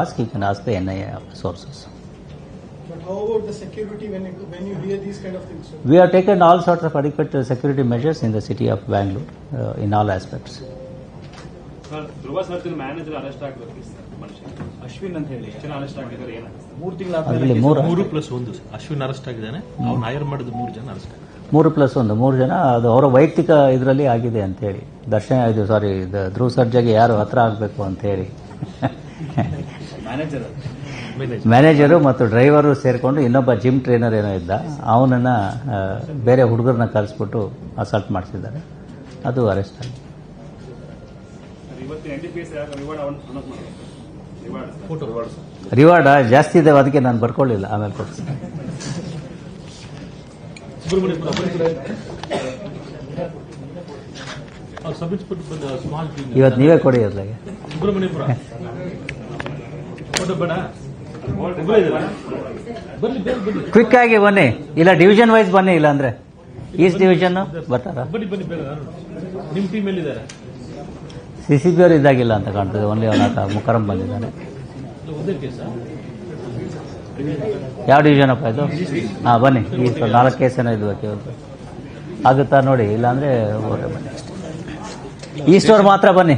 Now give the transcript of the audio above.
Ask you can ask the N I A sources But how about the security when it, when you hear these kind of things? sir? We have taken all sorts of adequate security measures in the city of Bangalore uh, in all aspects. Ashwin ಅಂತ ಹೇಳಿ. ಮೂರು ತಿಂಗಳ ಮೂರು plus ಒಂದು Ashwin arrest ಆಗಿದ್ದಾನೆ. ಅವ್ನು hire ಮಾಡಿದ ಮೂರು ಜನ ಅರೆಸ್ಟ್ ಆಗಿದ್ದಾರೆ. ಮೂರು ಪ್ಲಸ್ ಒಂದು ಮೂರು ಜನ ಅದು ಅವರ ವೈಯಕ್ತಿಕ ಇದರಲ್ಲಿ ಆಗಿದೆ ಅಂತೇಳಿ ದರ್ಶನ ಇದು ಸಾರಿ ಧ್ರುವ ಸರ್ಜಾಗೆ ಯಾರು ಹತ್ರ ಆಗಬೇಕು ಅಂತ ಹೇಳಿ. ಮ್ಯಾನೇಜರ್ ಮ್ಯಾನೇಜರು ಮತ್ತು ಡ್ರೈವರು ಸೇರಿಕೊಂಡು ಇನ್ನೊಬ್ಬ ಜಿಮ್ ಟ್ರೈನರ್ ಏನೋ ಇದ್ದ. ಅವನನ್ನು ಬೇರೆ ಹುಡುಗರನ್ನ ಕರೆಸ್ಬಿಟ್ಟು ಅಸಾಲ್ಟ್ ಮಾಡಿಸಿದ್ದಾರೆ. ಅದು ಅರೆಸ್ಟ್ ಆಗಿದೆ. ರಿವಾರ್ಡ್ ಜಾಸ್ತಿ ಇದೆ ಅದಕ್ಕೆ ನಾನು ಬರ್ಕೊಳ್ಳಿಲ್ಲ. ಆಮೇಲೆ ಕೊಡ್ತೀನಿ. ಇವತ್ತು ನೀವೇ ಕೊಡಿ ಅದ್ರಾಗೆ. ಕ್ವಿಕ್ ಆಗಿ ಬನ್ನಿ. ಇಲ್ಲ ಡಿವಿಷನ್ ವೈಸ್ ಬನ್ನಿ ಇಲ್ಲ ಅಂದ್ರೆ. ಈಸ್ಟ್ ಡಿವಿಷನ್ ಬರ್ತಾರ? ಸಿ ಸಿ ಬಿ ಅವರು ಇದ್ದಾಗಿಲ್ಲ ಅಂತ ಕಾಣ್ತದೆ. ಓನ್ಲಿ ಅವನ ಮುಖರಂ ಬಂದಿದ್ದಾನೆ. ಯಾವ ಡಿವಿಷನ್ ಅಪ್ಪ ಇದು? ಹಾಂ ಬನ್ನಿ. ಈ ನಾಲ್ಕು ಕೇಸ್ ಏನೋ ಇದ್ಬೇಕು ಇವತ್ತು. ಆಗುತ್ತಾ ನೋಡಿ. ಇಲ್ಲಾಂದ್ರೆ ಹೋಗ್ರೆ ಬನ್ನಿ ಈಸ್ಟ್ ಅವ್ರು ಮಾತ್ರ ಬನ್ನಿ.